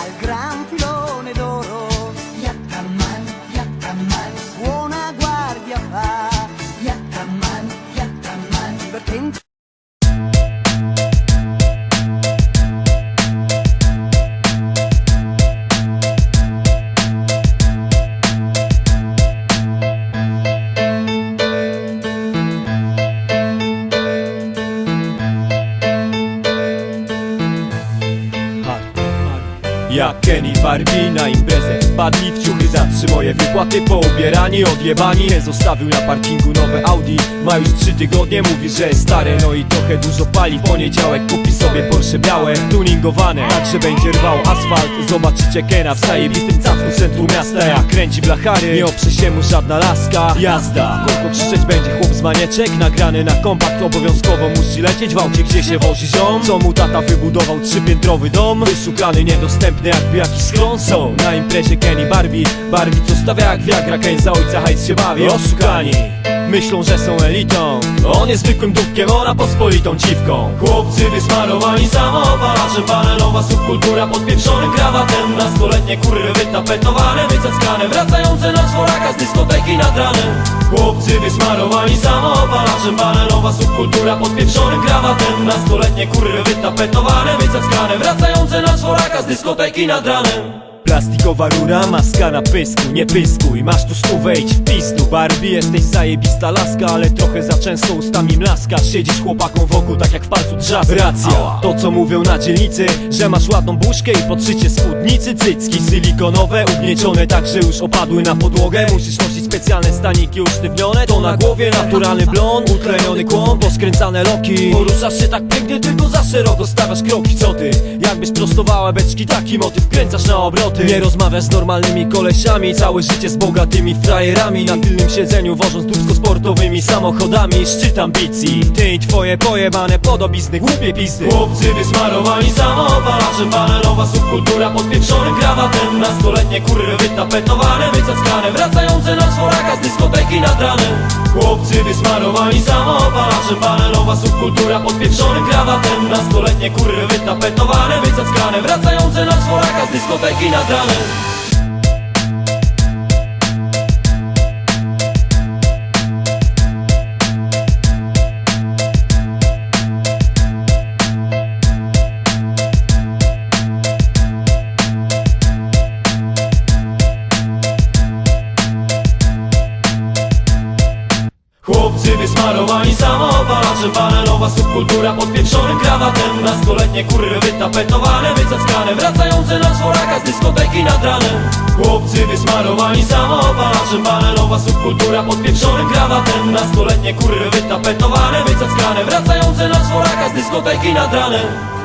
Мальград. Jak Kenny Barbie na imprezę Padli w ciuchy za trzy moje wypłaty Poubierani, odjebani. Zostawił na parkingu nowe Audi. Ma już trzy tygodnie, mówi, że stare No i trochę dużo pali. W poniedziałek kupi sobie Porsche białe Tuningowane, także będzie rwał asfalt. Zobaczycie Kena w zajebistym cacku w centrum miasta. Jak kręci blachary, nie oprze się mu żadna laska. Jazda, kółko krzyczeć będzie chłop z manieczek. Nagrany na kompakt, obowiązkowo musi lecieć. W aucie, gdzie się wozi ziom. Co mu tata wybudował trzypiętrowy dom. Wyszukany, niedostępny jakby jakiś schron Są. Na imprezie Kenny Barbie. Barbie co stawia jak Viagra Ken za ojca hajs się bawi. Oszukani Myślą, że są elitą. On jest zwykłym dupkiem, ona pospolitą dziwką. Chłopcy wysmarowani samopalaczem Balerowa subkultura pod pieprzonym krawatem. Nastoletnie kurwy wytapetowane, wycackane. Wracające na czworaka z dyskoteki nad ranem. Chłopcy wysmarowani samopalaczem Balerowa subkultura pod pieprzonym krawatem. Nastoletnie kurwy wytapetowane, wycackane. Wracające czworaka z dyskoteki nad ranem Plastikowa rura, maska na pysku, nie pyskuj. Masz tu stówę, idź w pizdu. Barbie, jesteś zajebista laska Ale trochę za często ustami mlaskasz Siedzisz chłopakom wokół, tak jak w palcu drzask Racja, to co mówią na dzielnicy Że masz ładną buźkę i podszycie spódnicy Cycki. Silikonowe, ugniecione tak, że już opadły na podłogę. Musisz nosić specjalne staniki usztywnione. To na głowie naturalny blond, utleniony kłon Poskręcane loki. Poruszasz się tak pięknie, tylko za szeroko stawiasz kroki. Co ty? Jakbyś prostowała beczki, taki motyw kręcasz na obroty Nie rozmawiasz z normalnymi kolesiami Całe życie z bogatymi frajerami. Na tylnym siedzeniu wożąc dupsko sportowymi samochodami Szczyt ambicji Ty i twoje pojebane podobizny, głupie pizdy. Chłopcy wysmarowani samopalaczem Balerowa subkultura pod pieprzonym krawatem. Nastoletnie kurwy wytapetowane, wycackane Wracające na czworaka z dyskoteki nad ranem. Chłopcy wysmarowani samopalaczem Balerowa subkultura pod pieprzonym krawatem. Nastoletnie kurwy wytapetowane, wycackane Wracające na czworaka z dyskoteki nad ranem Chłopcy wysmarowani samopalaczem Balerowa subkultura pod pieprzonym krawatem Nastoletnie kurwy wytapetowane, wycackane Wracające na czworaka z dyskoteki nad ranem. Chłopcy wysmarowani samopalaczem Balerowa subkultura pod pieprzonym krawatem Nastoletnie kurwy wytapetowane, wycackane Wracające na czworaka z dyskoteki nad ranem